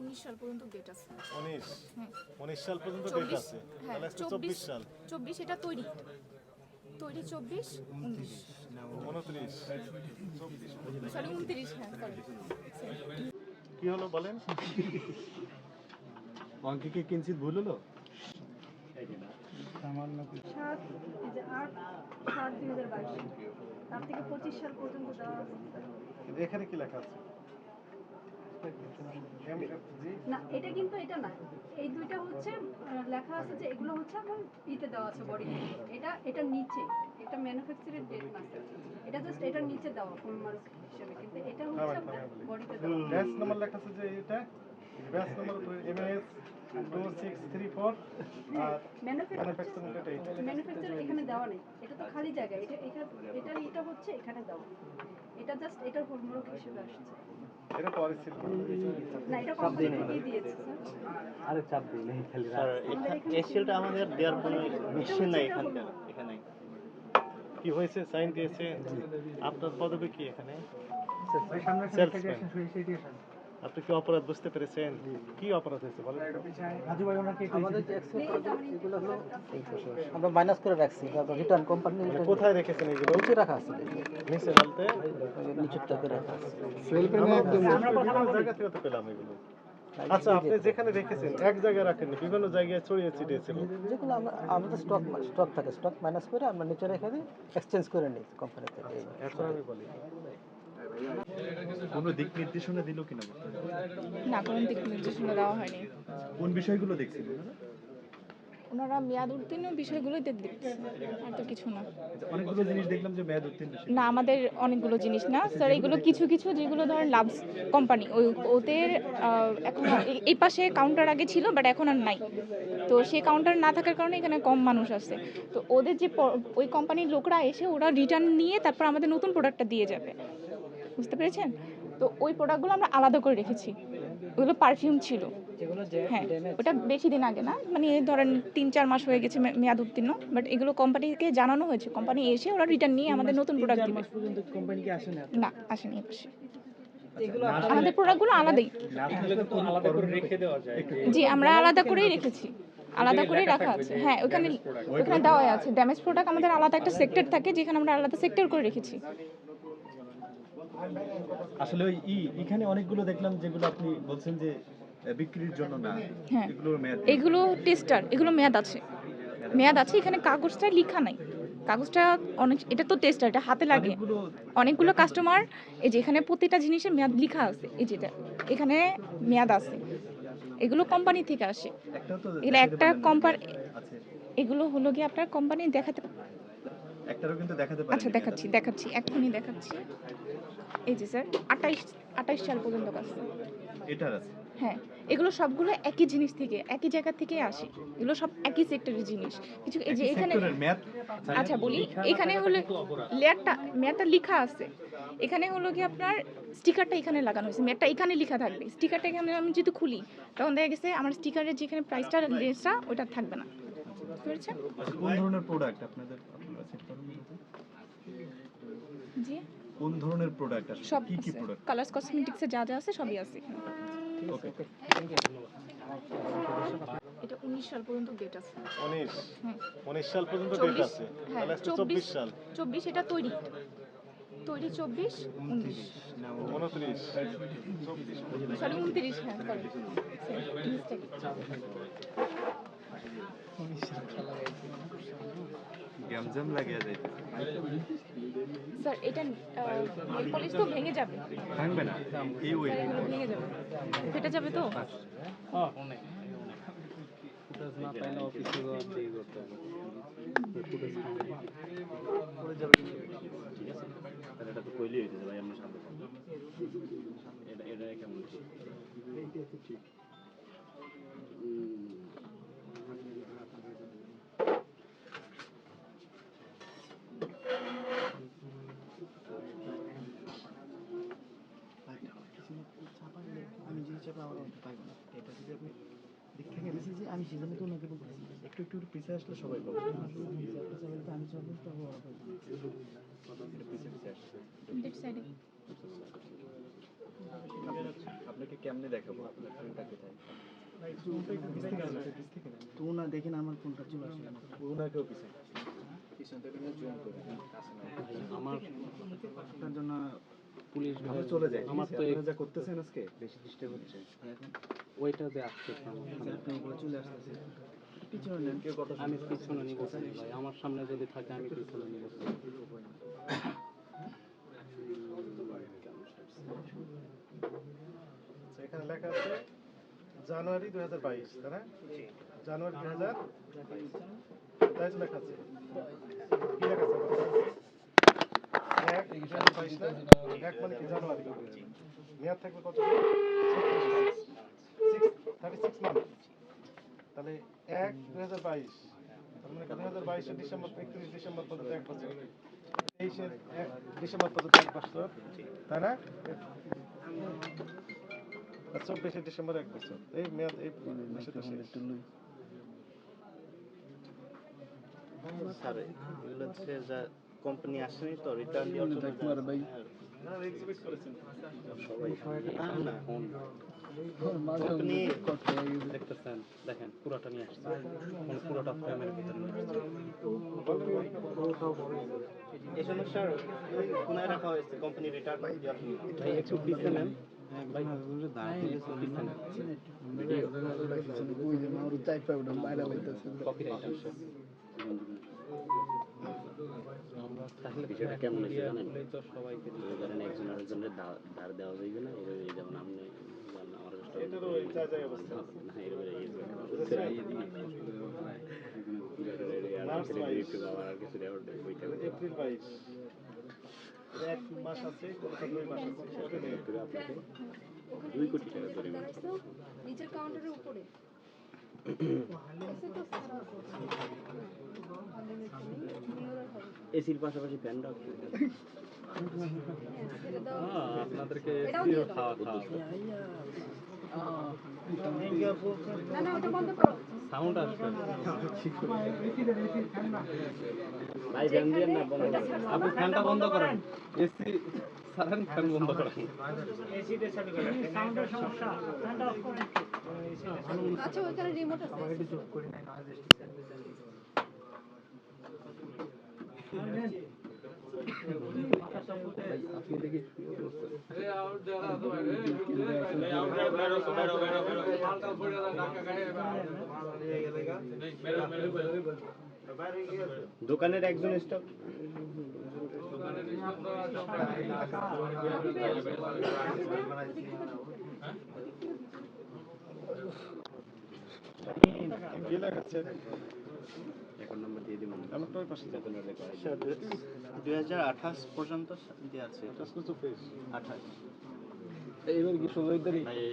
উনিশ সাল পর্যন্ত ডেট আছে। উনিশ? হ্যাঁ উনিশ সাল পর্যন্ত ডেট চব্বিশ আছে? হ্যাঁ তাহলে সাল। চব্বিশ এটা তৈরি। তৈরি চব্বিশ উনিশ। উনত্রিশ। সরি উনত্রিশ হ্যাঁ কি হলো বলেন? অঙ্কে কি কিঞ্চিত ভুল হলো? সাত আট সাত দুই হাজার বাইশ। তার থেকে পঁচিশ সাল পর্যন্ত দেওয়া আছে। এখানে কি লেখা আছে? না এটা কিন্তু এটা না। এই দুইটা হচ্ছে লেখা আছে যে এগুলো হচ্ছে আমার ইতে দেওয়া আছে বডি এটা এটার নিচে এটা ম্যানুফ্যাকচারের ডেট না এটা জাস্ট এটার নিচে দেওয়া হলমার্ক হিসেবে। কিন্তু এটা হচ্ছে আপনার বডিতে দেওয়া। ব্যাচ নাম্বার লেখা আছে যে এটা। Batch number MS two six three four আর ম্যানুফ্যাকচার এখানে দেওয়া নেই। এটা তো খালি জায়গা এটা এটা এটার এটা হচ্ছে এখানে দেওয়া। এটা জাস্ট এটার হলমার্ক হিসেবে আসছে। এটা পরে ছিল না এটা কোম্পানি থেকেই দিয়েছে স্যার আরে চাপ দিই নেই খালি স্যার আমাদের দেওয়ার কোনো মেশিন নাই এখানকার এখানে। কি হয়েছে? সাইন দিয়েছে। আপনার পদবি কি এখানে? সামনে। আপনি কি অপরাধ বুঝতে পেরেছেন? কি অপরাধ হয়েছে? বলেন। রাজু ভাই ওনাকে আমাদের এগুলো হলো আমরা মাইনাস করে রাখছি তারপর রিটার্ন কোম্পানি কোথায় রেখেছেন এগুলো? নিচে রাখা আছে। নিচে বলতে? নিচের টাকে রাখা আছে। আমরা বিভিন্ন জায়গা থেকে তো পেলাম এগুলো। আচ্ছা আপনি যেখানে রেখেছেন এক জায়গায় রাখেননি বিভিন্ন জায়গায় ছড়িয়ে ছিটিয়ে ছিল। যেগুলো আমরা আমাদের স্টক স্টক থাকে স্টক মাইনাস করে আমরা নিচে রেখে দিই এক্সচেঞ্জ করে নিই কোম্পানি থেকে এখন আমি বলি। কোনো দিক নির্দেশনা দিল কিনা না কোনো দিক নির্দেশনা দেওয়া হয়নি। কোন বিষয়গুলো দেখছিল ওনারা? মেয়াদ উত্তীর্ণ বিষয়গুলোই দেখছে আর তো কিছু না। অনেকগুলো জিনিস দেখলাম যে মেয়াদ উত্তীর্ণ না আমাদের অনেকগুলো জিনিস না। স্যার এগুলো কিছু কিছু যেগুলো ধরেন লাভ কোম্পানি ওই ওদের এখন এই- এই পাশে কাউন্টার আগে ছিল বাট এখন আর নাই। তো সেই কাউন্টার না থাকার কারণে এখানে কম মানুষ আছে। তো ওদের যে ওই কোম্পানির লোকরা এসে ওরা রিটার্ন নিয়ে তারপর আমাদের নতুন প্রোডাক্টটা দিয়ে যাবে। বুঝতে পেরেছেন? তো ওই প্রোডাক্টগুলো আমরা আলাদা করে রেখেছি। ওগুলো পারফিউম ছিল। হ্যাঁ ওটা বেশি দিন আগে না? মানে ধরেন তিন চার মাস হয়ে গেছে মেয়াদ উত্তীর্ণ বাট এগুলো কোম্পানিকে জানানো হয়েছে। কোম্পানি এসে ওরা রিটার্ন নিয়ে আমাদের নতুন প্রোডাক্ট দিবে। না আসেনি এ পাশে। আমাদের প্রোডাক্টগুলো আলাদাই। জি আমরা আলাদা করেই রেখেছি। আলাদা করেই রাখা আছে। হ্যাঁ ওখানে ওখানে দেওয়া আছে। ড্যামেজ প্রোডাক্ট আমাদের আলাদা একটা সেক্টর থাকে যেখানে আমরা আলাদা সেক্টর করে রেখেছি। আসলে ওই এখানে অনেকগুলো দেখলাম যেগুলো আপনি বলছেন যে বিক্রির জন্য না হ্যাঁ। এগুলোর মেয়াদ এগুলো টেস্টার এগুলো মেয়াদ আছে। মেয়াদ আছে এখানে কাগজটা লেখা নাই। কাগজটা অনেক এটা তো টেস্টার এটা হাতে লাগে। অনেকগুলো কাস্টমার এই যে এখানে প্রতিটা জিনিসের মেয়াদ লেখা আছে এই যেটা এখানে মেয়াদ আছে। এগুলো কোম্পানি থেকে আসে। এগুলো একটা কোম্পানি আছে? এগুলো হলো কি আপনার কোম্পানি দেখাতে একটারও কিন্তু দেখাতে আচ্ছা দেখাচ্ছি দেখাচ্ছি এক্ষুনি দেখাচ্ছি। এই যে স্যার আঠাইশ আঠাইশ সাল পর্যন্ত আছে এটার আছে? হ্যাঁ এগুলো সবগুলো একই জিনিস থেকে একই জায়গা থেকে আসে। এগুলো সব একই সেক্টরের জিনিস। কিছু এই যে এখানে আচ্ছা বলি এখানে হলো লেয়ারটা মেয়ারটা লেখা আছে। এখানে হলো কি আপনার স্টিকারটা এখানে লাগানো হয়েছে। মেয়ারটা এখানে লেখা থাকবে। স্টিকারটা এখানে আমি যদি খুলি তখন দেখা গেছে আমার স্টিকারের যেখানে প্রাইসটা লেসটা ওটা থাকবে না। বুঝতে পেরেছেন? আচ্ছা, কোন ধরনের প্রোডাক্ট আপনাদের আপনারা? জি। কোন ধরনের প্রোডাক্ট আসলে সব কি কি প্রোডাক্ট কালার্স কসমেটিক্সে যা যা আছে সবই আছে ওকে। এটা উনিশ সাল পর্যন্ত ডেট আছে। উনিশ? হুম। উনিশ সাল পর্যন্ত ডেট আছে? হ্যাঁ তাহলে আজকে চব্বিশ চব্বিশ সাল। চব্বিশ এটা তৈরি। তৈরি চব্বিশ উনিশ। উনত্রিশ। সরি উনত্রিশ হ্যাঁ সরি গ্যামজাম লাগিয়ে যায় স্যার এটা নেল পলিশ তো ভেঙে যাবে। ভাঙবে না। এই ওই ভেঙে যাবে। ফেটে যাবে তো? এটা তো কইলি হইতেছে ভাই আমরা সামনে এটা এটা কেমন আমি এটা দিক থেকে বেশি যে আমি তো একটু একটু আসলে সবাই আমি আপনাকে কেমনে দেখাবো না দেখেন আমার ফোনটা চলে করে আমার পুলিশ আমরা চলে যাই। আমার তো যা করতেছেন আজকে বেশি ডিস্টার্ব হচ্ছে। ওইটা যে আসছে আপনি উপরে চলে আসতেছে পিছনে কেউ কথা আমি পিছনে নিব ভাই আমার সামনে যদি থাকে আমি পিছনে নিব। আচ্ছা, এখানে লেখা আছে জানুয়ারি দুই হাজার বাইশ তাই না? জানুয়ারি দুই হাজার তাই লেখা আছে? কি লেখা আছে এক দুই হাজার বাইশ না এক মানে কি জানুয়ারি ডিসেম্বর একত্রিশ ডিসেম্বর পর্যন্ত এক ডিসেম্বর পর্যন্ত এক বছর তাই না চব্বিশে ডিসেম্বর এক বছর এই মেয়াদ এই মাসে স্যার এগুলো হচ্ছে যা কোম্পানি আসেনি তো রিটার্ন দেওয়ার জন্য না এক্সিবিট করেছেন। সবাই না ফোন কোম্পানি দেখতেছেন দেখেন পুরোটা নিয়ে আসছে। ফোন পুরোটা ফ্রেমের ভিতরে নিয়ে এই জন্য কোনায় রাখা হয়েছে কোম্পানি রিটার্ন দেওয়ার জন্য। ভাই একটু পিছনে নেন ভাই বিষয়টা কেমন হয়েছে জানেন? বলেই তো সবাইকে এই ধরেন একজন আরেকজনের দা- ধার দেওয়া যাইবে না এভাবে যেমন আপনি আমার আছে। না এরকম এই যে- মার্চ আর বাইশ। কিছু আবার আর কিছু দেওয়ার দেয়, ওইটা ওইটা। এপ্রিল বাইশ এক মাস আছে দুই মাস আছে দুই কোটি টাকা নিচের কাউন্টারের উপরে এসির পাশাপাশি ফ্যান রাখতে হ্যাঁ। হ্যাঁ, আপনাদেরকে এটাও দিয়ে দাও। খাওয়া খাওয়া না না ওটা বন্ধ করো। সাউন্ড আসবে। ভাই ফ্যান দিয়ে না বন্ধ। আপনি ফ্যানটা বন্ধ করেন। এসি সারেন ফ্যান বন্ধ করেন আচ্ছা ওইখানে রিমোট আছে। দোকানের একজন স্টাফ দুই হাজার আঠাশ পর্যন্ত দেওয়া আছে। আঠাশ। এইবার কি এই